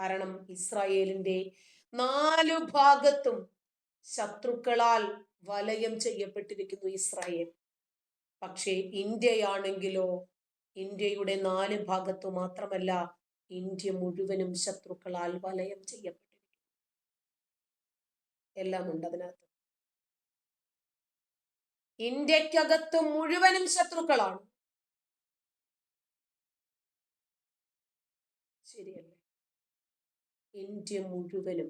കാരണം ഇസ്രായേലിന്റെ നാലു ഭാഗത്തും ശത്രുക്കളാൽ വലയം ചെയ്യപ്പെട്ടിരിക്കുന്നു ഇസ്രായേൽ. പക്ഷേ ഇന്ത്യയാണെങ്കിലോ ഇന്ത്യയുടെ നാല് ഭാഗത്തു മാത്രമല്ല ഇന്ത്യ മുഴുവനും ശത്രുക്കളാൽ വലയം ചെയ്യപ്പെട്ടിരിക്കുന്നു. എല്ലാം ഉണ്ട് അതിനകത്ത്. ഇന്ത്യക്കകത്ത് മുഴുവനും ശത്രുക്കളാണ്. ഇന്ത്യ മുഴുവനും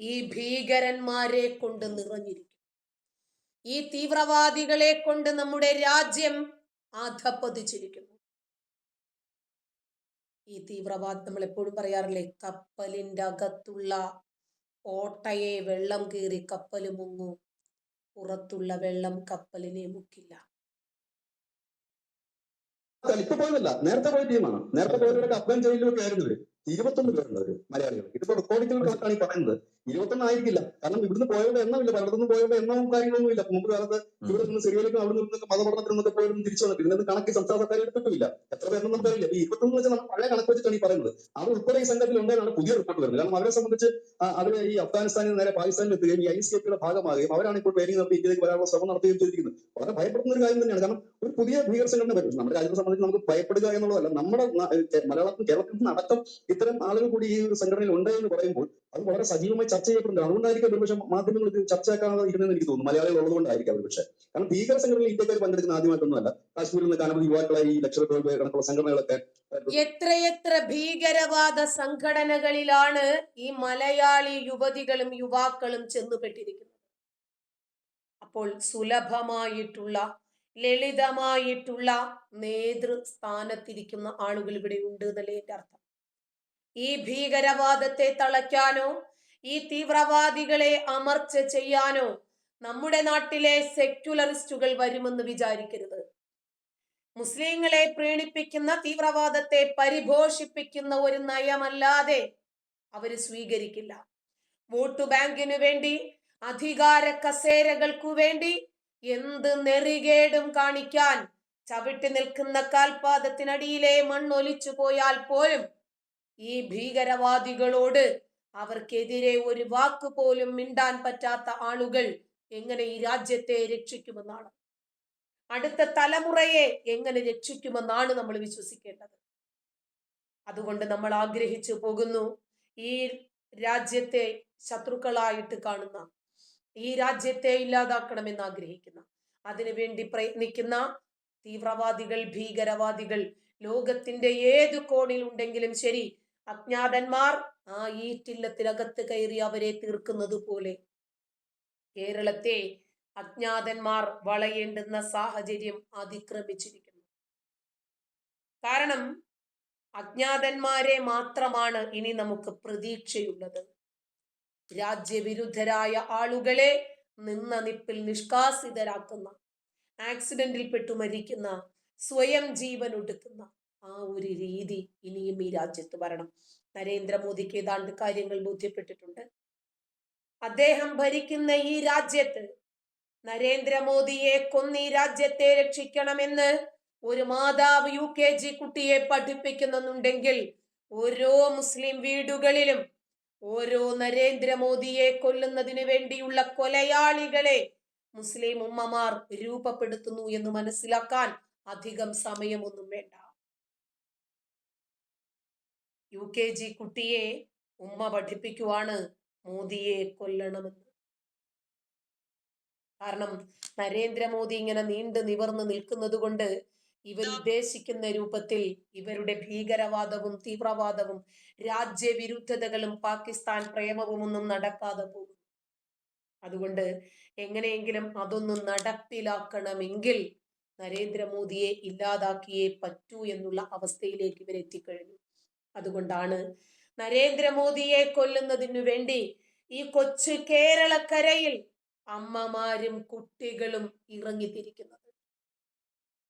ഈ ഭീകരന്മാരെ കൊണ്ട് നിറഞ്ഞിരിക്കും ഈ തീവ്രവാദികളെ കൊണ്ട് നമ്മുടെ രാജ്യം അധപ്പതിച്ചിരിക്കുന്നു ഈ തീവ്രവാദി നമ്മൾ എപ്പോഴും പറയാറില്ലേ കപ്പലിന്റെ അകത്തുള്ള ഓട്ടയെ വെള്ളം കീറി കപ്പൽ മുങ്ങും പുറത്തുള്ള വെള്ളം കപ്പലിനെ മുക്കില്ല. ഇപ്പൊ പോയതല്ല നേരത്തെ പോയ ടീമാണ്. നേരത്തെ പോയവരൊക്കെ അഫ്ഗാൻ ജയിലിലൊക്കെ ആയിരുന്നു ഇരുപത്തൊന്ന് പേരുണ്ട് അവർ മലയാളികൾ. ഇതിപ്പോ റെക്കോർഡിക്കൽ കണക്കാണ് ഈ പറയുന്നത്. ഇരുപത്തൊന്ന് ആയിരിക്കില്ല കാരണം ഇവിടുന്ന് പോയവരുടെ എണ്ണമില്ല. പലയിടത്തുനിന്ന് പോയവരുടെ എണ്ണവും കാര്യങ്ങളൊന്നും ഇല്ല മുമ്പ് കാലത്ത് ഇവിടെ നിന്ന് സിറിയയിലേക്കും അവിടെ നിന്നൊക്കെ മതപഠനത്തിനൊക്കെ പോയവരും തിരിച്ചു വന്നിട്ട് ഇതിനകത്ത് കണക്ക് സംസ്ഥാന സർക്കാർ എടുത്തിട്ടില്ല. എത്ര പേരെന്നും നമുക്കറിയില്ല. ഈ ഇരുപത്തൊന്ന് വെച്ചാൽ നമ്മൾ പഴയ കണക്ക് വെച്ചിട്ടാണ് ഈ പറയുന്നത്. അവർ ഉൾപ്പെടെ ഈ സംഘത്തിൽ ഉണ്ടെന്നാണ് പുതിയ റിപ്പോർട്ട് വരുന്നത്. കാരണം അവരെ സംബന്ധിച്ച് അവർ ഈ അഫ്ഗാനിസ്ഥാനിൽ നേരെ പാകിസ്ഥാനിൽ എത്തുകയും ഈ ഐ സി എഫിയുടെ ഭാഗമാകുകയും അവരാണ് ഇപ്പോൾ പേരിങ് നടത്തി ഇന്ത്യയിലേക്ക് വരാനുള്ള ശ്രമം നടത്തുകയും ചെയ്തിരിക്കുന്നത്. വളരെ ഭയപ്പെടുന്ന ഒരു കാര്യം തന്നെയാണ്. കാരണം ഒരു പുതിയ ഭീകര സംഘടന വരും. നമ്മുടെ രാജ്യത്തെ സംബന്ധിച്ച് നമുക്ക് ഭയപ്പെടുക എന്നുള്ളതല്ല. നമ്മുടെ മലയാളത്തിൽ കേരളത്തിൽ അടക്കം ഇത്തരം ആളുകൾ കൂടി ഈ ഒരു സംഘടനയിൽ ഉണ്ട് എന്ന് പറയുമ്പോൾ അത് വളരെ സജീവമായി ചർച്ച ചെയ്യപ്പെടുന്നുണ്ട്. അതുകൊണ്ടായിരിക്കും ഒരുപക്ഷെ മാധ്യമങ്ങൾ ഇത് ചർച്ചയാക്കാതെ ഇരുന്നെന്ന് എനിക്ക് തോന്നുന്നു. മലയാളികൾ ഉള്ളതുകൊണ്ടായിരിക്കും ഒരുപക്ഷെ കാരണം ഭീകര സംഘടനയിൽ ഇന്ത്യക്കാർ പങ്കെടുക്കുന്ന ആദ്യമായിട്ടൊന്നുമല്ല. കാശ്മീരിൽ നിന്ന് അനവധി യുവാക്കളായി ഈ പേർ കണക്കുള്ള സംഘടനകളൊക്കെ എത്രയെത്ര ഭീകരവാദ സംഘടനകളിലാണ് ഈ മലയാളി യുവതികളും യുവാക്കളും ചെന്നുപെട്ടിരിക്കുന്നത്? അപ്പോൾ സുലഭമായിട്ടുള്ള ലളിതമായിട്ടുള്ള നേതൃസ്ഥാനത്തിരിക്കുന്ന ആളുകൾ ഇവിടെ ഉണ്ട് എന്നല്ലേ എന്റെ അർത്ഥം. ഈ ഭീകരവാദത്തെ തളയ്ക്കാനോ ഈ തീവ്രവാദികളെ അമർച്ച ചെയ്യാനോ നമ്മുടെ നാട്ടിലെ സെക്യുലറിസ്റ്റുകൾ വരുമെന്ന് വിചാരിക്കരുത്. മുസ്ലിങ്ങളെ പ്രീണിപ്പിക്കുന്ന തീവ്രവാദത്തെ പരിഭോഷിപ്പിക്കുന്ന ഒരു നയമല്ലാതെ അവർ സ്വീകരിക്കില്ല. വോട്ട് ബാങ്കിനു വേണ്ടി അധികാര കസേരകൾക്കു വേണ്ടി എന്ത് നെറികേടും കാണിക്കാൻ ചവിട്ടി നിൽക്കുന്ന കാൽപാദത്തിനടിയിലെ മണ്ണൊലിച്ചു പോയാൽ പോലും ഈ ഭീകരവാദികളോട് അവർക്കെതിരെ ഒരു വാക്ക് പോലും മിണ്ടാൻ പറ്റാത്ത ആളുകൾ എങ്ങനെ ഈ രാജ്യത്തെ രക്ഷിക്കുമെന്നാണ്? അടുത്ത തലമുറയെ എങ്ങനെ രക്ഷിക്കുമെന്നാണ് നമ്മൾ വിശ്വസിക്കേണ്ടത്? അതുകൊണ്ട് നമ്മൾ ആഗ്രഹിച്ചു പോകുന്നു ഈ രാജ്യത്തെ ശത്രുക്കളായിട്ട് കാണുന്ന ഈ രാജ്യത്തെ ഇല്ലാതാക്കണമെന്ന് ആഗ്രഹിക്കുന്ന അതിനുവേണ്ടി പ്രയത്നിക്കുന്ന തീവ്രവാദികൾ ഭീകരവാദികൾ ലോകത്തിന്റെ ഏത് കോണിൽ ഉണ്ടെങ്കിലും ശരി അജ്ഞാതന്മാർ ആ ഈറ്റില്ലത്തിനകത്ത് കയറി അവരെ തീർക്കുന്നത് പോലെ കേരളത്തെ അജ്ഞാതന്മാർ വളയേണ്ടുന്ന സാഹചര്യം അതിക്രമിച്ചിരിക്കുന്നു. കാരണം അജ്ഞാതന്മാരെ മാത്രമാണ് ഇനി നമുക്ക് പ്രതീക്ഷയുള്ളത്. രാജ്യവിരുദ്ധരായ ആളുകളെ നിന്ന നിപ്പിൽ നിഷ്കാസിതരാക്കുന്ന ആക്സിഡന്റിൽ പെട്ടു മരിക്കുന്ന സ്വയം ജീവൻ ഒടുക്കുന്ന ആ ഒരു രീതി ഇനിയും ഈ രാജ്യത്ത് വരണം. നരേന്ദ്രമോദിക്ക് ഏതാണ്ട് കാര്യങ്ങൾ ബോധ്യപ്പെട്ടിട്ടുണ്ട്. അദ്ദേഹം ഭരിക്കുന്ന ഈ രാജ്യത്ത് നരേന്ദ്രമോദിയെ കൊന്ന് ഈ രാജ്യത്തെ രക്ഷിക്കണമെന്ന് ഒരു മാതാവ് യു കെ ജി കുട്ടിയെ പഠിപ്പിക്കുന്നുണ്ടെങ്കിൽ ഓരോ മുസ്ലിം വീടുകളിലും ഓരോ നരേന്ദ്രമോദിയെ കൊല്ലുന്നതിന് വേണ്ടിയുള്ള കൊലയാളികളെ മുസ്ലിം ഉമ്മമാർ രൂപപ്പെടുത്തുന്നു എന്ന് മനസ്സിലാക്കാൻ അധികം സമയമൊന്നും വേണ്ട. യു കെ ജി കുട്ടിയെ ഉമ്മ പഠിപ്പിക്കുവാണ് മോദിയെ കൊല്ലണമെന്ന്. കാരണം നരേന്ദ്രമോദി ഇങ്ങനെ നീണ്ടു നിവർന്ന് നിൽക്കുന്നത് കൊണ്ട് ഇവർ ഉദ്ദേശിക്കുന്ന രൂപത്തിൽ ഇവരുടെ ഭീകരവാദവും തീവ്രവാദവും രാജ്യവിരുദ്ധതകളും പാകിസ്ഥാൻ പ്രേമവും ഒന്നും നടക്കാതെ പോകും അതുകൊണ്ട് എങ്ങനെയെങ്കിലും അതൊന്ന് നടപ്പിലാക്കണമെങ്കിൽ നരേന്ദ്രമോദിയെ ഇല്ലാതാക്കിയേ പറ്റൂ എന്നുള്ള അവസ്ഥയിലേക്ക് ഇവർ എത്തിക്കഴിഞ്ഞു. അതുകൊണ്ടാണ് നരേന്ദ്രമോദിയെ കൊല്ലുന്നതിനു വേണ്ടി ഈ കൊച്ചു കേരളക്കരയിൽ അമ്മമാരും കുട്ടികളും ഇറങ്ങിത്തിരിക്കുന്നത്.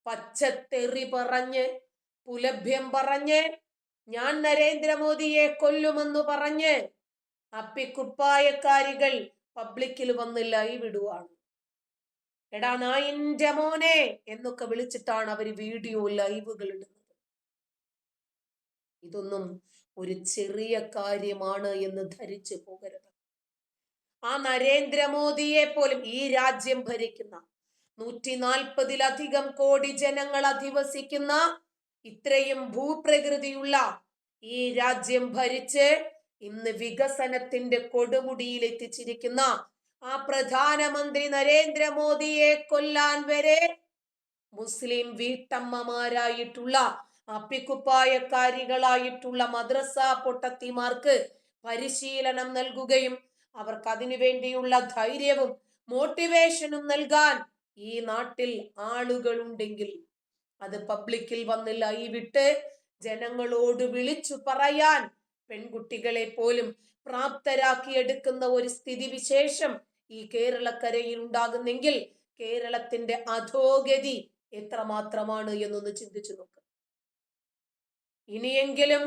പച്ചത്തെറി പറഞ്ഞ് പുലഭ്യം പറഞ്ഞ് ഞാൻ നരേന്ദ്രമോദിയെ കൊല്ലുമെന്ന് പറഞ്ഞ് അപ്പിക്കുപ്പായക്കാരികൾ പബ്ലിക്കിൽ വന്ന് ലൈവ് ഇടുവാണ്. എടാ നായിന്റെ മോനെ എന്നൊക്കെ വിളിച്ചിട്ടാണ് അവർ വീഡിയോ ലൈവുകൾ ഇടുന്നത്. ഇതൊന്നും ഒരു ചെറിയ കാര്യമാണ് എന്ന് ധരിച്ചു പോകരുത്. ആ നരേന്ദ്രമോദിയെ പോലും ഈ രാജ്യം ഭരിക്കുന്ന നൂറ്റി നാൽപ്പതിലധികം കോടി ജനങ്ങൾ അധിവസിക്കുന്ന ഇത്രയും ഭൂപ്രകൃതിയുള്ള ഈ രാജ്യം ഭരിച്ച് ഇന്ന് വികസനത്തിന്റെ കൊടുമുടിയിൽ എത്തിച്ചിരിക്കുന്ന ആ പ്രധാനമന്ത്രി നരേന്ദ്രമോദിയെ കൊല്ലാൻ വരെ മുസ്ലിം വീട്ടമ്മമാരായിട്ടുള്ള അപ്പിക്കുപ്പായക്കാരികളായിട്ടുള്ള മദ്രസ പൊട്ടത്തിമാർക്ക് പരിശീലനം നൽകുകയും അവർക്ക് അതിനു വേണ്ടിയുള്ള ധൈര്യവും മോട്ടിവേഷനും നൽകാൻ ഈ നാട്ടിൽ ആളുകളുണ്ടെങ്കിൽ അത് പബ്ലിക്കിൽ വന്ന് ലൈവിട്ട് ജനങ്ങളോട് വിളിച്ചു പറയാൻ പെൺകുട്ടികളെ പോലും പ്രാപ്തരാക്കിയെടുക്കുന്ന ഒരു സ്ഥിതിവിശേഷം ഈ കേരളക്കരയിൽ ഉണ്ടാകുന്നെങ്കിൽ കേരളത്തിന്റെ അധോഗതി എത്രമാത്രമാണ് എന്നൊന്ന് ചിന്തിച്ചു നോക്ക്. ഇനിയെങ്കിലും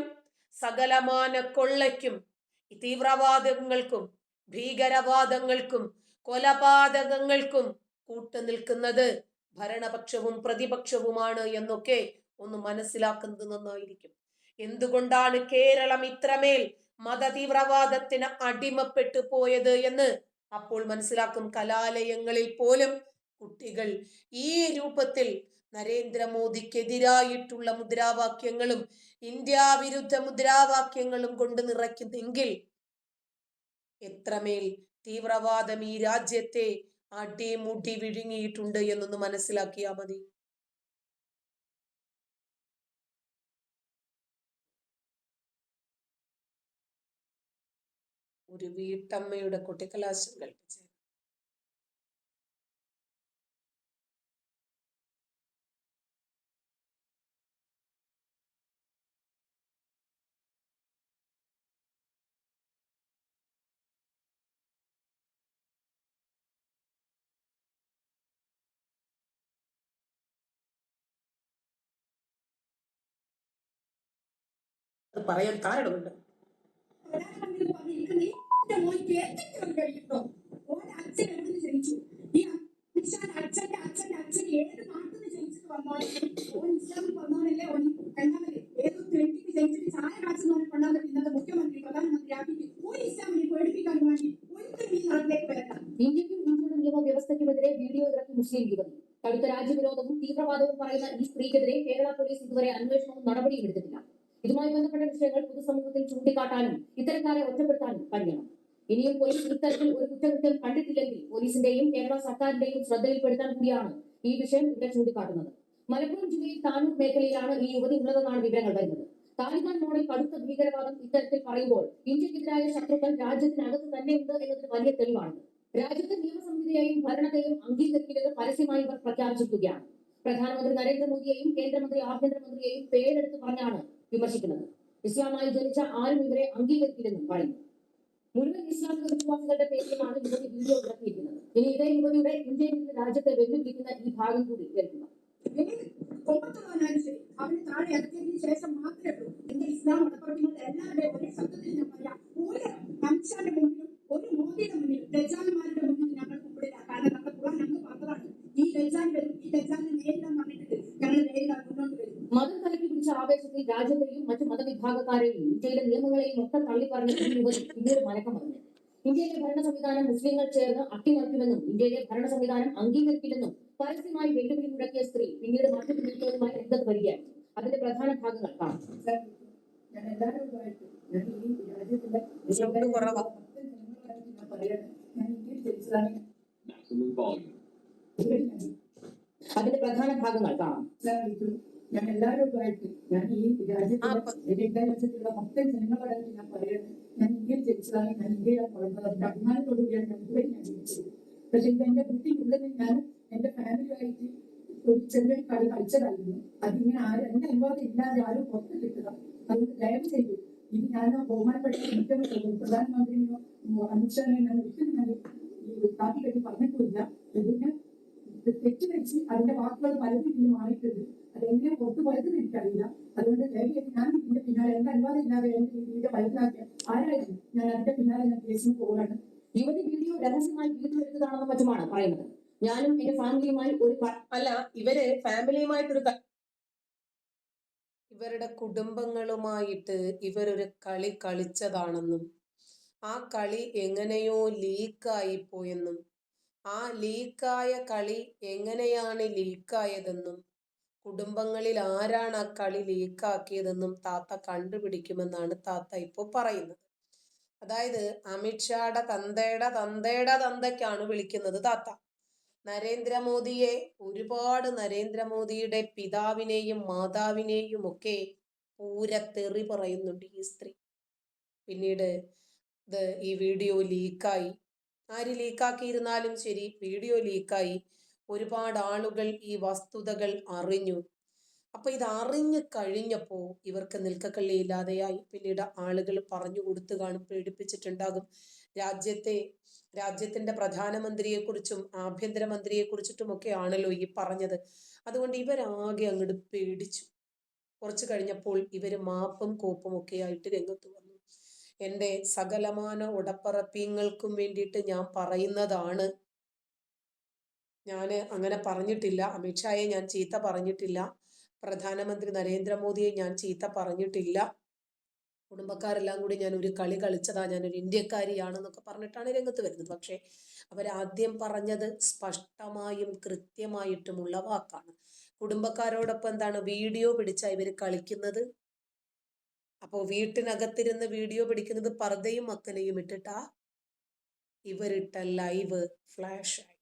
സകലമാന കൊള്ളയ്ക്കും തീവ്രവാദങ്ങൾക്കും ഭീകരവാദങ്ങൾക്കും കൊലപാതകങ്ങൾക്കും കൂട്ടുനിൽക്കുന്നത് ഭരണപക്ഷവും പ്രതിപക്ഷവുമാണ് എന്നൊക്കെ ഒന്ന് മനസ്സിലാക്കുന്നത് നന്നായിരിക്കും. എന്തുകൊണ്ടാണ് കേരളം ഇത്രമേൽ മത തീവ്രവാദത്തിന് അടിമപ്പെട്ടു പോയത് എന്ന് അപ്പോൾ മനസ്സിലാക്കും കലാലയങ്ങളിൽ പോലും കുട്ടികൾ ഈ രൂപത്തിൽ നരേന്ദ്രമോദിക്കെതിരായിട്ടുള്ള മുദ്രാവാക്യങ്ങളും ഇന്ത്യ വിരുദ്ധ മുദ്രാവാക്യങ്ങളും കൊണ്ട് നിറയ്ക്കുന്നെങ്കിൽ എത്രമേൽ തീവ്രവാദം ഈ രാജ്യത്തെ അടിമുടി വിഴുങ്ങിയിട്ടുണ്ട് എന്നൊന്ന് മനസ്സിലാക്കിയാൽ മതി. ഒരു വീട്ടമ്മയുടെ കുട്ടിക്കലാശം കൽപ്പിച്ചു നാട്ടിലേക്ക് കാരണമുണ്ട്. ഇന്ത്യക്കും ഇന്ത്യയുടെ നിയമവ്യവസ്ഥയ്ക്കുമെതിരെ വീഡിയോ ഇറക്കി മുസ്ലിം യുവതി. കടുത്ത രാജ്യവിരോധവും തീവ്രവാദവും പറയുന്ന ഈ സ്ത്രീക്കെതിരെ കേരള പോലീസ് ഇതുവരെ അന്വേഷണവും നടപടിയും എടുത്തിട്ടില്ല. ഇതുമായി ബന്ധപ്പെട്ട വിഷയങ്ങൾ പൊതുസമൂഹത്തിൽ ചൂണ്ടിക്കാട്ടാനും ഇത്തരക്കാരെ ഒറ്റപ്പെടുത്താനും കഴിയണം. ഇനിയും പോലീസ് ഇത്തരത്തിൽ ഒരു കുറ്റകൃത്യം കണ്ടിട്ടില്ലെങ്കിൽ പോലീസിന്റെയും കേരള സർക്കാരിന്റെയും ശ്രദ്ധയിൽപ്പെടുത്താൻ കൂടിയാണ് ഈ വിഷയം ഇവിടെ ചൂണ്ടിക്കാട്ടുന്നത്. മലപ്പുറം ജില്ലയിൽ താനൂർ മേഖലയിലാണ് ഈ യുവതി ഉള്ളതെന്നാണ് വിവരങ്ങൾ വരുന്നത്. താലിബാൻ മോഡിൽ കടുത്ത ഭീകരവാദം ഇത്തരത്തിൽ പറയുമ്പോൾ ഇന്ത്യക്കെതിരായ ശത്രുക്കൾ രാജ്യത്തിനകത്ത് തന്നെ ഉണ്ട് എന്നതിന് വലിയ തെളിവാണ്. രാജ്യത്തെ നിയമസംഹിതയെയും ഭരണത്തെയും അംഗീകരിക്കില്ലെന്ന് പരസ്യമായി ഇവർ പ്രഖ്യാപിച്ചിരിക്കുകയാണ്. പ്രധാനമന്ത്രി നരേന്ദ്രമോദിയെയും കേന്ദ്രമന്ത്രി ആഭ്യന്തരമന്ത്രിയെയും പേരെടുത്ത് പറഞ്ഞാണ് വിമർശിക്കുന്നത്. ഇസ്ലാമായി ജനിച്ച ആരും ഇവരെ അംഗീകരിക്കില്ലെന്നും പറയുന്നു. മുഴുവൻ ഇസ്ലാമിക വിശ്വാസികളുടെ പേരിലുമാണ് യുവതി വീഡിയോ ഇറക്കിയിരിക്കുന്നത് ഇനി ഇതേ യുവതിയുടെ ഇന്ത്യയിൽ നിന്ന് രാജ്യത്തെ വെല്ലുവിളിക്കുന്ന ഈ ഭാഗം കൂടി കേൾക്കുക. ശേഷം മാത്രമേ ഉള്ളൂ. ഇസ്ലാം ഒരേ മോദിയുടെ മുന്നിലും ദജാൽമാരുടെ മുന്നിൽ ഞങ്ങൾ കുമ്പിടില്ല കാരണം നമ്മുടെ ഖുർആൻ അങ്ങ് പറഞ്ഞതാണ്. ഈ ദജാൽ വരും ഈ ദജാലിനെ നേരിടാൻ പറഞ്ഞിട്ടുണ്ട് ഞങ്ങൾ നേരിടാൻ മുന്നോട്ട് വരും. മതം തലക്കി പിടിച്ച ആവേശത്തിൽ രാജ്യത്തെയും മറ്റു മതവിഭാഗക്കാരെയും ഇന്ത്യയിലെ നിയമങ്ങളെയും ഒക്കെ തള്ളിപ്പറഞ്ഞ ഈ യുവതി പിന്നീട് മലക്കം പറഞ്ഞു ഇന്ത്യയിലെ ഭരണ സംവിധാനം മുസ്ലിങ്ങൾ ചേർന്ന് അട്ടിമറിക്കുമെന്നും ഇന്ത്യയിലെ ഭരണ സംവിധാനം അംഗീകരിക്കില്ലെന്നും പരസ്യമായി വെല്ലുവിളി മുടക്കിയ സ്ത്രീ പിന്നീട് മറ്റു പിന്നീടുമായി രംഗത്ത് വരികയാണ്. അതിന്റെ പ്രധാന ഭാഗങ്ങൾ കാണാം. ഞാൻ എല്ലാവരുമായിട്ട് ഞാൻ ഈ രാജ്യത്തിന്റെ ഞാൻ ഇന്ത്യയിൽ ജനിച്ചതാണ് maximum volume. ഇവിടെ ഞാൻ അതിന്റെ പ്രധാന ഭാഗങ്ങൾ കാണാം. ഞാൻ എല്ലാവരുമായിട്ട് ഞാൻ ഈ രാജ്യത്തിന്റെ രാജ്യത്തുള്ള മൊത്തം ഞാൻ പറയുന്നത് ഞാൻ ഇന്ത്യയിൽ ജനിച്ചതാണ് ഞാൻ ഇന്ത്യയിലാണ് വളർന്നത് അതിന്റെ അഭിമാനത്തോടു കൂടിയാണ് ഞാൻ ഇവിടെ ഞാൻ ജനിച്ചത് പക്ഷെ ഇത് എന്റെ ഞാൻ എന്റെ ഫാമിലിയായിട്ട് ഒരു ചെറിയ കളി കളിച്ചതായിരുന്നു. അതിങ്ങനെ ആരും എന്റെ അനുവാദം ഇല്ലാതെ ആരും പുറത്ത് കിട്ടുക അതുകൊണ്ട് ദയവ് ചെയ്തു ഇത് ഞാൻ ബഹുമാനപ്പെട്ട പ്രധാനമന്ത്രിയോ അമിത്ഷാനെയോ ഞാൻ ഒരിക്കലും ഞാൻ ഈ കെട്ടി പറഞ്ഞിട്ടില്ല. ഇതിന് തെറ്റിദ്ധരിച്ച് അതിന്റെ വാക്കുകൾ പലതും ഇതിന് മാറിയിട്ടുണ്ട്. അതെങ്ങനെ പുറത്തു പോയതെന്ന് എനിക്കറിയില്ല. അതുകൊണ്ട് ദയവായിട്ട് ഞാൻ ഇതിന്റെ പിന്നാലെ എന്റെ അനുവാദം ഇല്ലാതെ എന്റെ ഇതിന്റെ വൈദ്യാക്കിയ ആരായിരുന്നു ഞാൻ അതിന്റെ പിന്നാലെ ഞാൻ കേസിന് പോവുകയാണ്. യുവതി വീഡിയോ രഹസ്യമായി വീട്ടിലെടുത്തതാണെന്ന് മറ്റുമാണ് പറയുന്നത്. ഞാനും എന്റെ ഫാമിലിയുമായി ഒരു അല്ല ഇവർ ഫാമിലിയുമായിട്ടൊരു ഇവരുടെ കുടുംബങ്ങളുമായിട്ട് ഇവരൊരു കളി കളിച്ചതാണെന്നും ആ കളി എങ്ങനെയോ ലീക്കായി പോയെന്നും ആ ലീക്കായ കളി എങ്ങനെയാണ് ലീക്കായതെന്നും കുടുംബങ്ങളിൽ ആരാണ് ആ കളി ലീക്കാക്കിയതെന്നും താത്ത കണ്ടുപിടിക്കുമെന്നാണ് താത്ത ഇപ്പോൾ പറയുന്നത്. അതായത് അമിത്ഷായുടെ തന്തയുടെ തന്തയുടെ തന്തയ്ക്കാണ് വിളിക്കുന്നത് താത്ത. നരേന്ദ്രമോദിയെ ഒരുപാട് നരേന്ദ്രമോദിയുടെ പിതാവിനെയും മാതാവിനെയും ഒക്കെ പൂരത്തെറി പറയുന്നുണ്ട് ഈ സ്ത്രീ. പിന്നീട് ഈ വീഡിയോ ലീക്കായി. ആര് ലീക്കാക്കിയിരുന്നാലും ശരി വീഡിയോ ലീക്കായി. ഒരുപാട് ആളുകൾ ഈ വസ്തുതകൾ അറിഞ്ഞു. അപ്പൊ ഇത് അറിഞ്ഞു കഴിഞ്ഞപ്പോൾ ഇവർക്ക് നിൽക്കക്കള്ളി ഇല്ലാതെയായി. പിന്നീട് ആളുകൾ പറഞ്ഞു കൊടുത്തു കാണും പേടിപ്പിച്ചിട്ടുണ്ടാകും. രാജ്യത്തെ രാജ്യത്തിന്റെ പ്രധാനമന്ത്രിയെക്കുറിച്ചും ആഭ്യന്തരമന്ത്രിയെ ഒക്കെ ആണല്ലോ ഈ പറഞ്ഞത്. അതുകൊണ്ട് ഇവരാകെ അങ്ങോട്ട് പേടിച്ചു. കുറച്ചു കഴിഞ്ഞപ്പോൾ ഇവർ മാപ്പും കോപ്പും ഒക്കെ ആയിട്ട് രംഗത്ത് വന്നു. എന്റെ സകലമാന ഉടപ്പറപ്പീങ്ങൾക്കും വേണ്ടിയിട്ട് ഞാൻ പറയുന്നതാണ്. ഞാൻ അങ്ങനെ പറഞ്ഞിട്ടില്ല. അമിത്ഷായെ ഞാൻ ചീത്ത പറഞ്ഞിട്ടില്ല. പ്രധാനമന്ത്രി നരേന്ദ്രമോദിയെ ഞാൻ ചീത്ത പറഞ്ഞിട്ടില്ല. കുടുംബക്കാരെല്ലാം കൂടി ഞാൻ ഒരു കളി കളിച്ചതാ. ഞാനൊരു ഇന്ത്യക്കാരിയാണെന്നൊക്കെ പറഞ്ഞിട്ടാണ് രംഗത്ത് വരുന്നത്. പക്ഷേ അവരാദ്യം പറഞ്ഞത് സ്പഷ്ടമായും കൃത്യമായിട്ടുമുള്ള വാക്കാണ്. കുടുംബക്കാരോടൊപ്പം എന്താണ് വീഡിയോ പിടിച്ച ഇവർ കളിക്കുന്നത്? അപ്പോൾ വീട്ടിനകത്തിരുന്ന് വീഡിയോ പിടിക്കുന്നത് പർദ്ദയും മക്കനെയും ഇട്ടിട്ടാ? ഇവരിട്ട ലൈവ് ആയി.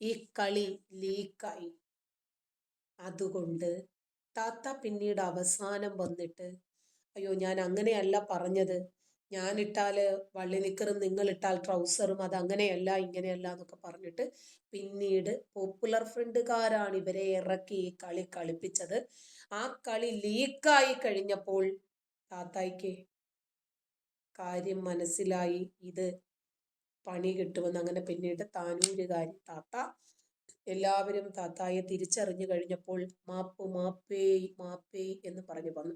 ഈ കളി ലീക്കായി അതുകൊണ്ട് താത്ത പിന്നീട് അവസാനം വന്നിട്ട് അയ്യോ ഞാൻ അങ്ങനെയല്ല പറഞ്ഞത്. ഞാൻ വള്ളിനിക്കറും ഇട്ടാൽ ട്രൗസറും അത് അങ്ങനെയല്ല ഇങ്ങനെയല്ല എന്നൊക്കെ പറഞ്ഞിട്ട് പിന്നീട് പോപ്പുലർ ഫ്രണ്ടുകാരാണ് ഇവരെ ഇറക്കി ഈ കളി കളിപ്പിച്ചത്. ആ കളി ലീക്കായി കഴിഞ്ഞപ്പോൾ താത്തായിക്ക് കാര്യം മനസ്സിലായി. ഇത് പണി കിട്ടുമെന്ന് അങ്ങനെ പിന്നീട് താനൂരുകാരി താത്ത എല്ലാവരും താത്തായെ തിരിച്ചറിഞ്ഞു കഴിഞ്ഞപ്പോൾ മാപ്പ് മാപ്പേ മാപ്പേ എന്ന് പറഞ്ഞു വന്നു.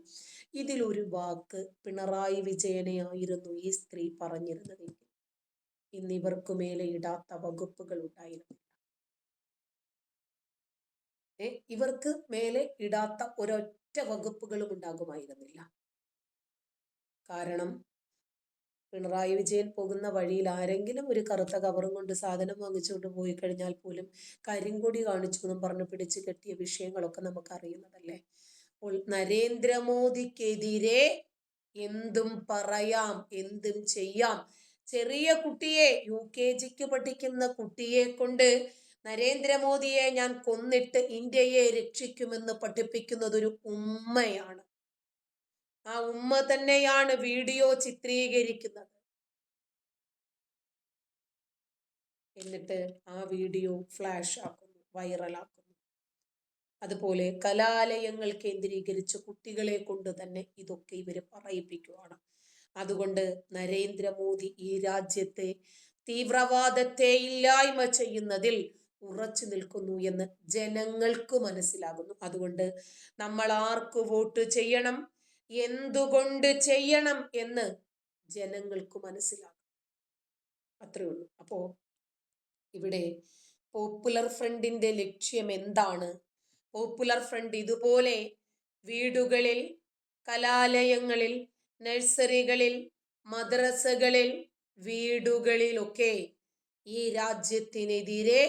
ഇതിലൊരു വാക്ക് പിണറായി വിജയനെ ആയിരുന്നു ഈ സ്ത്രീ പറഞ്ഞിരുന്നതെങ്കിൽ ഇന്നിവർക്കു മേലെ ഇടാത്ത വകുപ്പുകൾ ഉണ്ടായിരുന്നില്ല. ഏ ഇവർക്ക് മേലെ ഇടാത്ത ഒരൊറ്റ വകുപ്പുകളും ഉണ്ടാകുമായിരുന്നില്ല. കാരണം പിണറായി വിജയൻ പോകുന്ന വഴിയിൽ ആരെങ്കിലും ഒരു കറുത്ത കവറും കൊണ്ട് സാധനം വാങ്ങിച്ചുകൊണ്ട് പോയി കഴിഞ്ഞാൽ പോലും കരിങ്കൊടി കാണിച്ചു എന്നും പറഞ്ഞ് പിടിച്ചു കെട്ടിയ വിഷയങ്ങളൊക്കെ നമുക്ക് അറിയുന്നതല്ലേ അപ്പോൾ നരേന്ദ്രമോദിക്കെതിരെ എന്തും പറയാം എന്തും ചെയ്യാം. ചെറിയ കുട്ടിയെ യു കെ ജിക്ക് പഠിക്കുന്ന കുട്ടിയെ കൊണ്ട് നരേന്ദ്രമോദിയെ ഞാൻ കൊന്നിട്ട് ഇന്ത്യയെ രക്ഷിക്കുമെന്ന് പഠിപ്പിക്കുന്നത് ഒരു ഉമ്മയാണ്. ആ ഉമ്മ തന്നെയാണ് വീഡിയോ ചിത്രീകരിക്കുന്നത്. എന്നിട്ട് ആ വീഡിയോ ഫ്ലാഷ് ആക്കുന്നു വൈറലാക്കുന്നു അതുപോലെ കലാലയങ്ങൾ കേന്ദ്രീകരിച്ച് കുട്ടികളെ കൊണ്ട് തന്നെ ഇതൊക്കെ ഇവർ പറയിപ്പിക്കുകയാണ് അതുകൊണ്ട് നരേന്ദ്രമോദി ഈ രാജ്യത്തെ തീവ്രവാദത്തെ ഇല്ലായ്മ ചെയ്യുന്നതിൽ ഉറച്ചു നിൽക്കുന്നു എന്ന് ജനങ്ങൾക്ക് മനസ്സിലാകുന്നു. അതുകൊണ്ട് നമ്മൾ ആർക്ക് വോട്ട് ചെയ്യണം? എന്തുകൊണ്ട് ചെയ്യണം എന്ന് ജനങ്ങൾക്ക് മനസ്സിലാകും. അത്രേ ഉള്ളൂ. അപ്പോ ഇവിടെ പോപ്പുലർ ഫ്രണ്ടിന്റെ ലക്ഷ്യം എന്താണ്? പോപ്പുലർ ഫ്രണ്ട് ഇതുപോലെ വീടുകളിൽ കലാലയങ്ങളിൽ നഴ്സറികളിൽ മദ്രസകളിൽ വീടുകളിലൊക്കെ ഈ രാജ്യത്തിനെതിരെ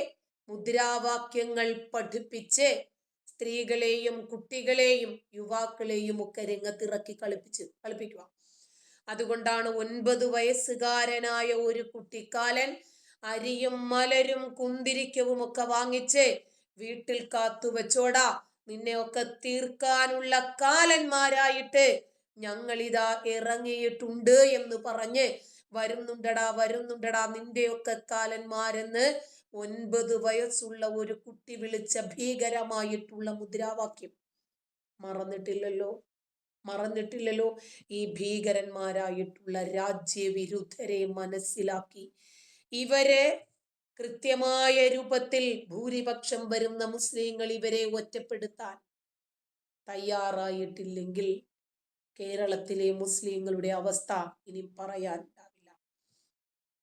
മുദ്രാവാക്യങ്ങൾ പഠിപ്പിച്ച് സ്ത്രീകളെയും കുട്ടികളെയും യുവാക്കളെയും ഒക്കെ രംഗത്തിറക്കി കളിപ്പിച്ച് കളിപ്പിക്കുക. അതുകൊണ്ടാണ് ഒൻപത് വയസ്സുകാരനായ ഒരു കുട്ടിക്കാലൻ അരിയും മലരും കുന്തിരിക്കവും ഒക്കെ വാങ്ങിച്ച് വീട്ടിൽ കാത്തു വെച്ചോടാ. നിന്നെ ഒക്കെ തീർക്കാനുള്ള കാലന്മാരായിട്ട് ഞങ്ങളിതാ ഇറങ്ങിയിട്ടുണ്ട് എന്ന് പറഞ്ഞ് വരുന്നുണ്ടടാ വരുന്നുണ്ടടാ നിന്റെയൊക്കെ കാലന്മാരെന്ന് ഒൻപത് വയസ്സുള്ള ഒരു കുട്ടി വിളിച്ച ഭീകരമായിട്ടുള്ള മുദ്രാവാക്യം. മറന്നിട്ടില്ലല്ലോ. മറന്നിട്ടില്ലല്ലോ. ഈ ഭീകരന്മാരായിട്ടുള്ള രാജ്യവിരുദ്ധരെ മനസ്സിലാക്കി. ഇവരെ കൃത്യമായ രൂപത്തിൽ ഭൂരിപക്ഷം വരുന്ന മുസ്ലിങ്ങൾ ഇവരെ ഒറ്റപ്പെടുത്താൻ തയ്യാറായിട്ടില്ലെങ്കിൽ കേരളത്തിലെ മുസ്ലിങ്ങളുടെ അവസ്ഥ ഇനി പറയാൻ പറയാനുണ്ടാവില്ല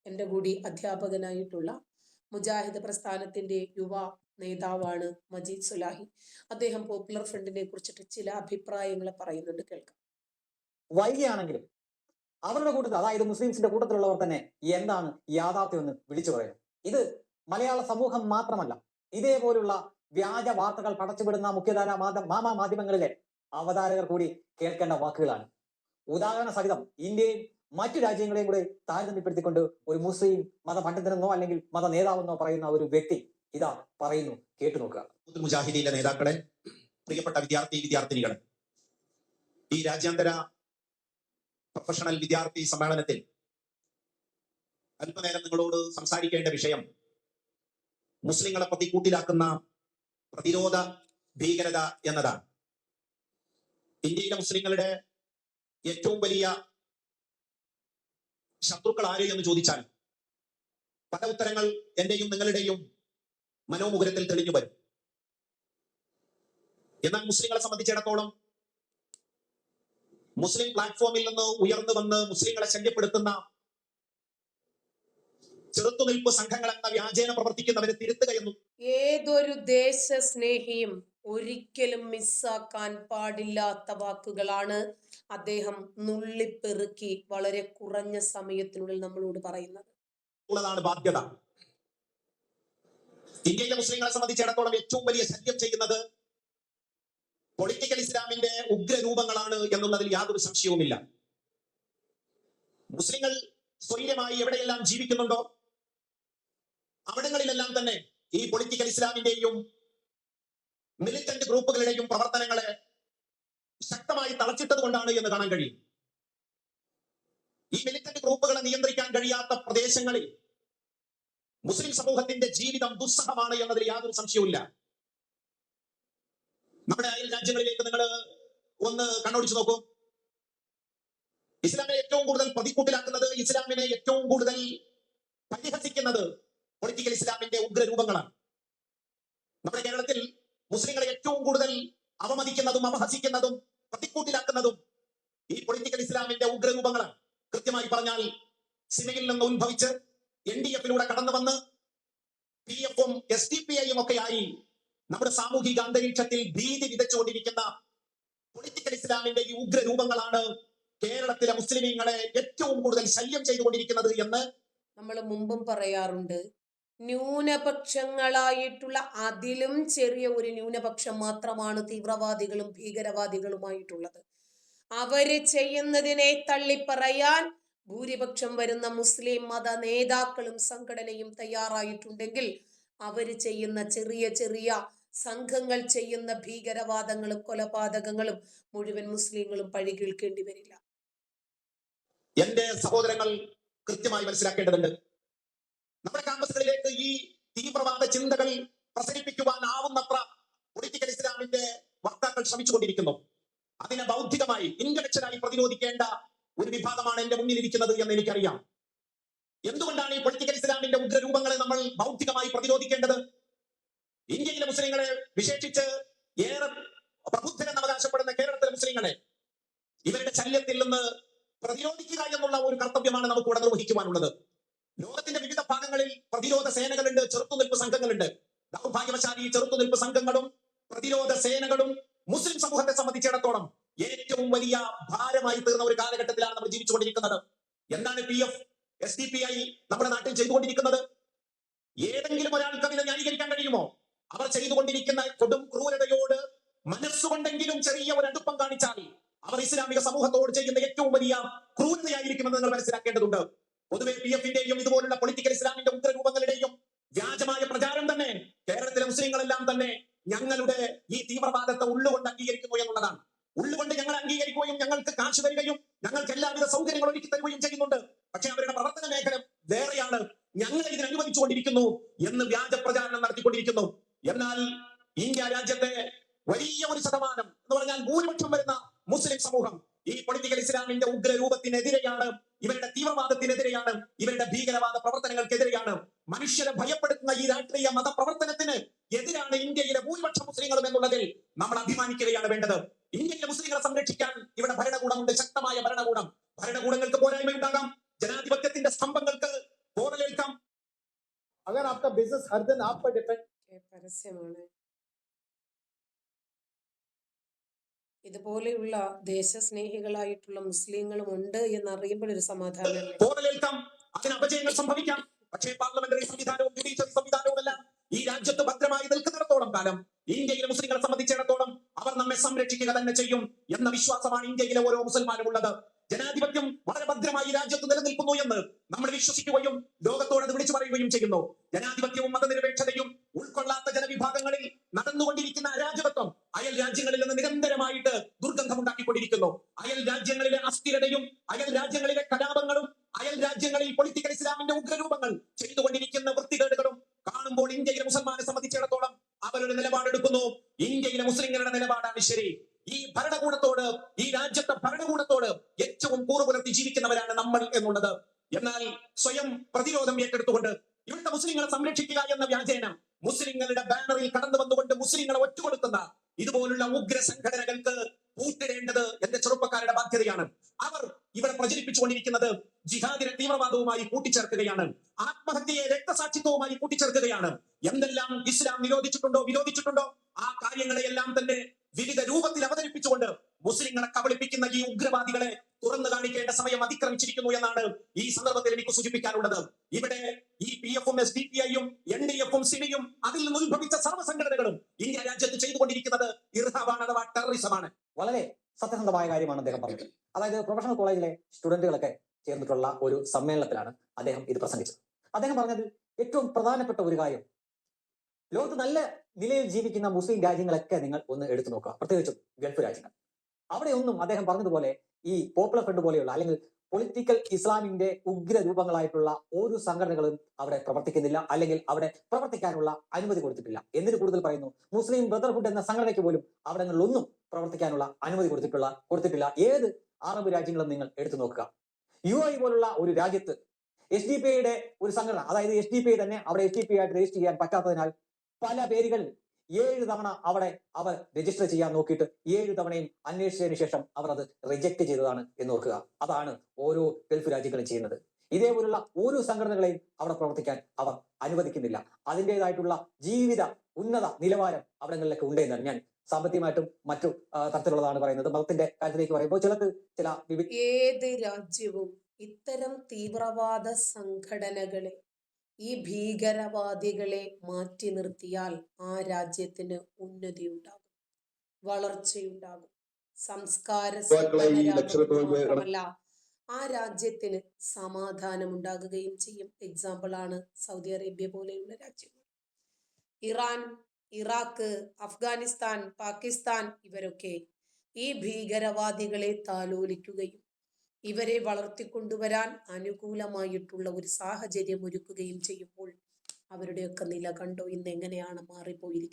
എന്റെ കൂടി അധ്യാപകനായിട്ടുള്ള മുജാഹിദ് പ്രസ്ഥാനത്തിന്റെ യുവ നേതാവാണ് മജീദ് സുലാഹി. അദ്ദേഹം പോപ്പുലർ ഫ്രണ്ടിനെ കുറിച്ചിട്ട് ചില അഭിപ്രായങ്ങൾ പറയുന്നുണ്ട് കേൾക്കാം. വൈകിയാണെങ്കിലും അവരുടെ കൂട്ടത്തിൽ അതായത് മുസ്ലിംസിന്റെ കൂട്ടത്തിലുള്ളവർ തന്നെ എന്താണ് യാഥാർത്ഥ്യം എന്ന് വിളിച്ചു പറയുന്നത് ഇത് മലയാള സമൂഹം മാത്രമല്ല ഇതേപോലുള്ള വ്യാജ വാർത്തകൾ പടച്ചുവിടുന്ന മുഖ്യധാര മാധ്യമ മാധ്യമങ്ങളിലെ അവതാരകർ കൂടി കേൾക്കേണ്ട വാക്കുകളാണ്. ഉദാഹരണ സഹിതം ഇന്ത്യയും മറ്റു രാജ്യങ്ങളെയും കൂടെ താരതമ്യപ്പെടുത്തിക്കൊണ്ട് ഒരു മുസ്ലിം മത പണ്ഡിതനെന്നോ അല്ലെങ്കിൽ മത നേതാവെന്നോ പറയുന്ന ഒരു വ്യക്തി ഇതാ പറയുന്നു. കേട്ടു നോക്കുക. മുജാഹിദീന്റെ നേതാക്കളെ പ്രിയപ്പെട്ട വിദ്യാർത്ഥി വിദ്യാർത്ഥിനികളെ ഈ രാജ്യാന്തര പ്രൊഫഷണൽ വിദ്യാർത്ഥി സമ്മേളനത്തിൽ അല്പനേരം നിങ്ങളോട് സംസാരിക്കേണ്ട വിഷയം മുസ്ലിങ്ങളെ പ്രതി കൂട്ടിലാക്കുന്ന പ്രതിരോധ ഭീകരത എന്നതാണ്. ഇന്ത്യയിലെ മുസ്ലിങ്ങളുടെ ഏറ്റവും വലിയ ശത്രുക്കൾ ആര് എന്ന് ചോദിച്ചാൽ പല ഉത്തരങ്ങൾ എന്റെയും നിങ്ങളുടെയും മനോമുഖരത്തിൽ തെളിഞ്ഞു വരും. എന്നാൽ മുസ്ലിങ്ങളെ സംബന്ധിച്ചിടത്തോളം മുസ്ലിം പ്ലാറ്റ്ഫോമിൽ നിന്ന് ഉയർന്നു വന്ന് മുസ്ലിങ്ങളെ ശല്യപ്പെടുത്തുന്ന ചെറുത്തുനിൽപ്പ് സംഘങ്ങൾ എന്ന വ്യാജേന പ്രവർത്തിക്കുന്നവരെ തിരുത്തുക എന്നു ഏതൊരു ദേശസ്നേഹിയും ഒരിക്കലും മിസ്സാക്കാൻ പാടില്ലാത്ത വാക്കുകളാണ് അദ്ദേഹം നുള്ളിപ്പെറുക്കി വളരെ കുറഞ്ഞ സമയത്തിനുള്ളിൽ നമ്മളോട് പറയുന്നത്. ബാധ്യത. ഇന്ത്യയിലെ മുസ്ലിങ്ങളെ സംബന്ധിച്ചിടത്തോളം ഏറ്റവും വലിയ ശല്യം ചെയ്യുന്നത് പൊളിറ്റിക്കൽ ഇസ്ലാമിന്റെ ഉഗ്രരൂപങ്ങളാണ് എന്നുള്ളതിൽ യാതൊരു സംശയവുമില്ല. മുസ്ലിങ്ങൾ സ്വൈര്യമായി എവിടെയെല്ലാം ജീവിക്കുന്നുണ്ടോ അവിടങ്ങളിലെല്ലാം തന്നെ ഈ പൊളിറ്റിക്കൽ ഇസ്ലാമിന്റെയും മിലിറ്റന്റ് ഗ്രൂപ്പുകളുടെയും പ്രവർത്തനങ്ങളെ ശക്തമായി തളച്ചിട്ടത് കൊണ്ടാണ് എന്ന് കാണാൻ കഴിയും. ഈ മിലിറ്റന്റ് ഗ്രൂപ്പുകളെ നിയന്ത്രിക്കാൻ കഴിയാത്ത പ്രദേശങ്ങളിൽ മുസ്ലിം സമൂഹത്തിന്റെ ജീവിതം ദുസ്സഹമാണ് എന്നതിൽ യാതൊരു സംശയവുമില്ല. നമ്മുടെ അയൽ രാജ്യങ്ങളിലേക്ക് നിങ്ങൾ ഒന്ന് കണ്ണോടിച്ചു നോക്കൂ. ഇസ്ലാമിനെ ഏറ്റവും കൂടുതൽ പ്രതിക്കൂട്ടിലാക്കുന്നത് ഇസ്ലാമിനെ ഏറ്റവും കൂടുതൽ പരിഹസിക്കുന്നത് പൊളിറ്റിക്കൽ ഇസ്ലാമിന്റെ ഉഗ്രരൂപങ്ങളാണ്. നമ്മുടെ കേരളത്തിൽ മുസ്ലിങ്ങളെ ഏറ്റവും കൂടുതൽ അവമതിക്കുന്നതും അപഹസിക്കുന്നതും പ്രതിക്കൂട്ടിലാക്കുന്നതും ഈ പൊളിറ്റിക്കൽ ഇസ്ലാമിന്റെ ഉഗ്രരൂപങ്ങളാണ്. കൃത്യമായി പറഞ്ഞാൽ സിനിമയിൽ നിന്ന് ഉത്ഭവിച്ച് എൻ ഡി എഫിലൂടെ കടന്നു വന്ന് പി എഫും എസ് ഡി പി ഐയും ഒക്കെ ആയി നമ്മുടെ സാമൂഹിക അന്തരീക്ഷത്തിൽ ഭീതി വിതച്ചുകൊണ്ടിരിക്കുന്ന പൊളിറ്റിക്കൽ ഇസ്ലാമിന്റെ ഈ ഉഗ്രരൂപങ്ങളാണ് കേരളത്തിലെ മുസ്ലിമീങ്ങളെ ഏറ്റവും കൂടുതൽ ശല്യം ചെയ്തുകൊണ്ടിരിക്കുന്നത് എന്ന് നമ്മൾ മുമ്പും പറയാറുണ്ട്. ന്യൂനപക്ഷങ്ങളായിട്ടുള്ള അതിലും ചെറിയ ഒരു ന്യൂനപക്ഷം മാത്രമാണ് തീവ്രവാദികളും ഭീകരവാദികളുമായിട്ടുള്ളത്. അവർ ചെയ്യുന്നതിനെ തള്ളിപ്പറയാൻ ഭൂരിപക്ഷം വരുന്ന മുസ്ലിം മത നേതാക്കളും സംഘടനയും തയ്യാറായിട്ടുണ്ടെങ്കിൽ അവർ ചെയ്യുന്ന ചെറിയ ചെറിയ സംഘങ്ങൾ ചെയ്യുന്ന ഭീകരവാദങ്ങളും കൊലപാതകങ്ങളും മുഴുവൻ മുസ്ലിങ്ങളും പഴി കേൾക്കേണ്ടി വരില്ല. എന്റെ സഹോദരങ്ങൾ കൃത്യമായി മനസ്സിലാക്കേണ്ടതുണ്ട് നമ്മുടെ ക്യാമ്പസുകളിലേക്ക് ഈ തീവ്രവാദ പ്രസരിപ്പിക്കുവാൻ ആവുന്നത്ര പൊളിറ്റിക്കൽ ഇസ്ലാമിന്റെ വക്താക്കൾ ശ്രമിച്ചുകൊണ്ടിരിക്കുന്നു. അതിനെ ബൗദ്ധികമായി ഇന്റലക്ച്വലായി പ്രതിരോധിക്കേണ്ട ഒരു വിഭാഗമാണ് എന്റെ മുന്നിലിരിക്കുന്നത് എന്ന് എനിക്കറിയാം. എന്തുകൊണ്ടാണ് ഈ പൊളിറ്റിക്കൽ ഇസ്ലാമിന്റെ ഉഗ്രരൂപങ്ങളെ നമ്മൾ ബൗദ്ധികമായി പ്രതിരോധിക്കേണ്ടത്? ഇന്ത്യയിലെ മുസ്ലിങ്ങളെ വിശേഷിച്ച് ഏറെ പ്രബുദ്ധരെന്ന് അവകാശപ്പെടുന്ന കേരളത്തിലെ മുസ്ലിങ്ങളെ ഇവരുടെ ശല്യത്തിൽ നിന്ന് പ്രതിരോധിക്കുക എന്നുള്ള ഒരു കർത്തവ്യമാണ് നമുക്ക് ഇവിടെ നിർവഹിക്കുവാനുള്ളത്. ലോകത്തിന്റെ വിവിധ ഭാഗങ്ങളിൽ പ്രതിരോധ സേനകളുണ്ട് ചെറുത്തുനിൽപ്പ് സംഘങ്ങളുണ്ട്. ദൗർഭാഗ്യവശാൽ ഈ ചെറുത്തുനിൽപ്പ് സംഘങ്ങളും പ്രതിരോധ സേനകളും മുസ്ലിം സമൂഹത്തെ സംബന്ധിച്ചിടത്തോളം ഏറ്റവും വലിയ ഭാരമായി തീർന്ന ഒരു കാലഘട്ടത്തിലാണ് നമ്മൾ ജീവിച്ചുകൊണ്ടിരിക്കുന്നത്. എന്താണ് P F S D P I നമ്മുടെ നാട്ടിൽ ചെയ്തുകൊണ്ടിരിക്കുന്നത്? ഏതെങ്കിലും ഒരാൾക്ക് അതിനെ ന്യായീകരിക്കാൻ കഴിയുമോ? അവർ ചെയ്തുകൊണ്ടിരിക്കുന്ന കൊടും ക്രൂരതയോട് മനസ്സുകൊണ്ടെങ്കിലും ചെറിയ ഒരു അടുപ്പം കാണിച്ചാൽ അവർ ഇസ്ലാമിക സമൂഹത്തോട് ചെയ്യുന്ന ഏറ്റവും വലിയ ക്രൂരതയായിരിക്കുമെന്ന് നിങ്ങൾ മനസ്സിലാക്കേണ്ടതുണ്ട്. പൊതുവെ പി എഫിന്റെയും ഇതുപോലുള്ള പൊളിറ്റിക്കൽ ഇസ്ലാമിന്റെ ഉഗ്രരൂപങ്ങളുടെയും വ്യാജമായ പ്രചാരം തന്നെ കേരളത്തിലെ മുസ്ലിങ്ങളെല്ലാം തന്നെ ഞങ്ങളുടെ ഈ തീവ്രവാദത്തെ ഉള്ളുകൊണ്ട് അംഗീകരിക്കുന്നു എന്നുള്ളതാണ്. ഉള്ളുകൊണ്ട് ഞങ്ങൾ അംഗീകരിക്കുകയും ഞങ്ങൾക്ക് കാശ് തരികയും ഞങ്ങൾക്ക് എല്ലാവിധ സൗകര്യങ്ങൾ ഒരുക്കി തരികയും ചെയ്യുന്നുണ്ട്. പക്ഷെ അവരുടെ പ്രവർത്തന മേഖല വേറെയാണ്. ഞങ്ങൾ ഇതിന് അനുവദിച്ചുകൊണ്ടിരിക്കുന്നു എന്ന് വ്യാജ പ്രചാരണം നടത്തിക്കൊണ്ടിരിക്കുന്നു. എന്നാൽ ഇന്ത്യ രാജ്യത്തെ വലിയ ഒരു ശതമാനം എന്ന് പറഞ്ഞാൽ ഭൂരിപക്ഷം വരുന്ന മുസ്ലിം സമൂഹം ഈ പൊളിറ്റിക്കൽ ഇസ്ലാമിന്റെ ഉഗ്രരൂപത്തിനെതിരെയാണ് ഇവരുടെ തീവ്രവാദത്തിനെതിരെയാണ് ഇവരുടെ ഭീകരവാദ പ്രവർത്തനങ്ങൾക്കെതിരെയാണ് മനുഷ്യരെ ഭയപ്പെടുത്തുന്ന ഈ രാഷ്ട്രീയ മതപ്രവർത്തനത്തിന് എതിരാണ് ഇന്ത്യയിലെ ഭൂരിപക്ഷ മുസ്ലിങ്ങളും എന്നുള്ളതിൽ നമ്മൾ അഭിമാനിക്കുകയാണ് വേണ്ടത്. ഇന്ത്യയിലെ മുസ്ലിങ്ങളെ സംരക്ഷിക്കാൻ ഇവിടെ ഭരണകൂടമുണ്ട് ശക്തമായ ഭരണകൂടം. ഭരണകൂടങ്ങൾക്ക് പോരായ്മ ഉണ്ടാകാം. ജനാധിപത്യത്തിന്റെ സ്തംഭങ്ങൾക്ക് പോരലേൽക്കാം അഗർ ബിസിനസ് ഹർദൻ ആപ്പ് പരസ്യമാണ്. ഇതുപോലെയുള്ള ദേശസ്നേഹികളായിട്ടുള്ള മുസ്ലിങ്ങളും ഉണ്ട് എന്നറിയുമ്പോൾ ഒരു സമാധാനം പോറലേൽക്കാം അതിന് അപജയങ്ങൾ സംഭവിക്കാം. പക്ഷേ പാർലമെന്ററി സംവിധാനവും ജുഡീഷ്യൽ സംവിധാനവും എല്ലാം ഈ രാജ്യത്ത് ഭദ്രമായി നിൽക്കുന്നിടത്തോളം കാലം ഇന്ത്യയിലെ മുസ്ലിങ്ങളെ സംബന്ധിച്ചിടത്തോളം അവർ നമ്മെ സംരക്ഷിക്കുക തന്നെ ചെയ്യും എന്ന വിശ്വാസമാണ് ഇന്ത്യയിലെ ഓരോ മുസൽമാനും ഉള്ളത്. ജനാധിപത്യം വളരെ ഭദ്രമായി രാജ്യത്ത് നിലനിൽക്കുന്നു എന്ന് നമ്മൾ വിശ്വസിക്കുകയും ലോകത്തോട് അത് വിളിച്ചു പറയുകയും ചെയ്യുന്നു. ജനാധിപത്യവും മതനിരപേക്ഷതയും ഉൾക്കൊള്ളാത്ത ജനവിഭാഗങ്ങളിൽ നടന്നുകൊണ്ടിരിക്കുന്ന അരാജകത്വം അയൽ രാജ്യങ്ങളിൽ നിന്ന് നിരന്തരമായിട്ട് ദുർഗന്ധമുണ്ടാക്കിക്കൊണ്ടിരിക്കുന്നു. അയൽ രാജ്യങ്ങളിലെ അസ്ഥിരതയും അയൽ രാജ്യങ്ങളിലെ കലാപങ്ങളും അയൽ രാജ്യങ്ങളിൽ പൊളിറ്റിക്കൽ ഇസ്ലാമിന്റെ ഉഗ്രരൂപങ്ങൾ ചെയ്തുകൊണ്ടിരിക്കുന്ന വൃത്തികേടുകളും കാണുമ്പോൾ ഇന്ത്യയിലെ മുസൽമാനെ സംബന്ധിച്ചിടത്തോളം അവരൊരു നിലപാടെടുക്കുന്നു. ഇന്ത്യയിലെ മുസ്ലിങ്ങളുടെ നിലപാടാണ് ശരി. ഈ ഭരണകൂടത്തോട് ഈ രാജ്യത്തെ ഭരണകൂടത്തോട് ഏറ്റവും കൂറു പുലർത്തി ജീവിക്കുന്നവരാണ് നമ്മൾ എന്നുള്ളത്. എന്നാൽ സ്വയം പ്രതിരോധം ഏറ്റെടുത്തുകൊണ്ട് ഇവിടുത്തെ മുസ്ലിങ്ങളെ സംരക്ഷിക്കുക എന്ന വ്യാജേന മുസ്ലിങ്ങളുടെ ബാനറിൽ കടന്നു വന്നുകൊണ്ട് മുസ്ലിങ്ങളെ ഒറ്റുകൊടുക്കുന്ന ഇതുപോലുള്ള ഉഗ്ര സംഘടനകൾക്ക് കൂട്ടിടേണ്ടത് എന്റെ ചെറുപ്പക്കാരുടെ ബാധ്യതയാണ്. അവർ ഇവിടെ പ്രചരിപ്പിച്ചുകൊണ്ടിരിക്കുന്നത് ജിഹാദിനെ തീവ്രവാദവുമായി കൂട്ടിച്ചേർക്കുകയാണ്. ആത്മഹത്യയെ രക്തസാക്ഷിത്വവുമായി കൂട്ടിച്ചേർക്കുകയാണ്. എന്തെല്ലാം ഇസ്ലാം നിരോധിച്ചിട്ടുണ്ടോ വിരോധിച്ചിട്ടുണ്ടോ? ആ കാര്യങ്ങളെയെല്ലാം തന്നെ വിവിധ രൂപത്തിൽ അവതരിപ്പിച്ചുകൊണ്ട് മുസ്ലിങ്ങളെ കബളിപ്പിക്കുന്ന ഈ ഉഗ്രവാദികളെ തുറന്നു കാണിക്കേണ്ട സമയം അതിക്രമിച്ചിരിക്കുന്നു എന്നാണ് ഈ സന്ദർഭത്തിൽ എനിക്ക് സൂചിപ്പിക്കാനുള്ളത്. ഇവിടെ ഈ പി എഫും എസ് ഡി പി ഐയും എൻ ഡി എഫും സിനിയും അതിൽ നിന്ന് ഉത്ഭവിച്ച സർവ സംഘടനകളും ഇന്ത്യ രാജ്യത്ത് ചെയ്തുകൊണ്ടിരിക്കുന്നത് ഇർഹബാണ് അഥവാ ടെററിസമാണ് വളരെ സത്യസന്ധമായ കാര്യമാണ് അദ്ദേഹം പറഞ്ഞത്. അതായത് പ്രൊഫഷണൽ കോളേജിലെ സ്റ്റുഡന്റുകളൊക്കെ ചേർന്നിട്ടുള്ള ഒരു സമ്മേളനത്തിലാണ് അദ്ദേഹം ഇത് പ്രസംഗിച്ചത്. അദ്ദേഹം പറഞ്ഞത് ഏറ്റവും പ്രധാനപ്പെട്ട ഒരു കാര്യം. ലോകത്ത് നല്ല നിലയിൽ ജീവിക്കുന്ന മുസ്ലിം രാജ്യങ്ങളൊക്കെ നിങ്ങൾ ഒന്ന് എടുത്തു നോക്കുക. പ്രത്യേകിച്ചും ഗൾഫ് രാജ്യങ്ങൾ. അവിടെ ഒന്നും അദ്ദേഹം പറഞ്ഞതുപോലെ ഈ പോപ്പുലർ ഫ്രണ്ട് പോലെയുള്ള അല്ലെങ്കിൽ പൊളിറ്റിക്കൽ ഇസ്ലാമിന്റെ ഉഗ്ര രൂപങ്ങളായിട്ടുള്ള ഒരു സംഘടനകളും അവിടെ പ്രവർത്തിക്കുന്നില്ല. അല്ലെങ്കിൽ അവിടെ പ്രവർത്തിക്കാനുള്ള അനുമതി കൊടുത്തിട്ടില്ല. എന്നിട്ട് കൂടുതൽ പറയുന്നു മുസ്ലിം ബ്രദർഹുഡ് എന്ന സംഘടനയ്ക്ക് പോലും അവിടെ അവിടങ്ങളിലൊന്നും പ്രവർത്തിക്കാനുള്ള അനുമതി കൊടുത്തിട്ടുള്ള കൊടുത്തിട്ടില്ല. ഏത് അറബ് രാജ്യങ്ങളും നിങ്ങൾ എടുത്തു നോക്കുക. യു ഐ പോലുള്ള ഒരു രാജ്യത്ത് എസ് ഡി പി ഐയുടെ ഒരു സംഘടന അതായത് എസ് ഡി പി ഐ തന്നെ അവിടെ എസ് ഡി പി ആയിട്ട് രജിസ്റ്റർ ചെയ്യാൻ പറ്റാത്തതിനാൽ പല പേരുകൾ ഏഴ് തവണ അവിടെ അവർ രജിസ്റ്റർ ചെയ്യാൻ നോക്കിയിട്ട് ഏഴ് തവണയും അന്വേഷിച്ചതിന് ശേഷം അവർ അത് റിജക്ട് ചെയ്തതാണ് എന്ന് ഓർക്കുക. അതാണ് ഓരോ ഗൾഫ് രാജ്യങ്ങളും ചെയ്യുന്നത്. ഇതേപോലുള്ള ഓരോ സംഘടനകളെയും അവിടെ പ്രവർത്തിക്കാൻ അവർ അനുവദിക്കുന്നില്ല. അതിന്റെതായിട്ടുള്ള ജീവിത ഉന്നത നിലവാരം അവിടങ്ങളിലൊക്കെ ഉണ്ട് എന്നാണ് ഞാൻ സാമ്പത്തികമായിട്ടും മറ്റു തരത്തിലുള്ളതാണ് പറയുന്നത്. മതത്തിന്റെ കാര്യത്തിലേക്ക് പറയുമ്പോൾ ചിലർക്ക് ചില ഏത് രാജ്യവും ഇത്തരം തീവ്രവാദ സംഘടനകളെ ഈ ഭീകരവാദികളെ മാറ്റി നിർത്തിയാൽ ആ രാജ്യത്തിന് ഉന്നതി ഉണ്ടാകും വളർച്ചയുണ്ടാകും. സംസ്കാര മാത്രമല്ല ആ രാജ്യത്തിന് സമാധാനം ഉണ്ടാകുകയും ചെയ്യും. എക്സാമ്പിൾ ആണ് സൗദി അറേബ്യ പോലെയുള്ള രാജ്യങ്ങൾ. ഇറാൻ ഇറാഖ് അഫ്ഗാനിസ്ഥാൻ പാകിസ്ഥാൻ ഇവരൊക്കെ ഈ ഭീകരവാദികളെ താലോലിക്കുകയും ഇവരെ വളർത്തിക്കൊണ്ടുവരാൻ അനുകൂലമായിട്ടുള്ള ഒരു സാഹചര്യം ഒരുക്കുകയും ചെയ്യുമ്പോൾ അവരുടെയൊക്കെ നില കണ്ടോ ഇന്ന് എങ്ങനെയാണ് മാറിപ്പോയിരിക്കുന്നത്?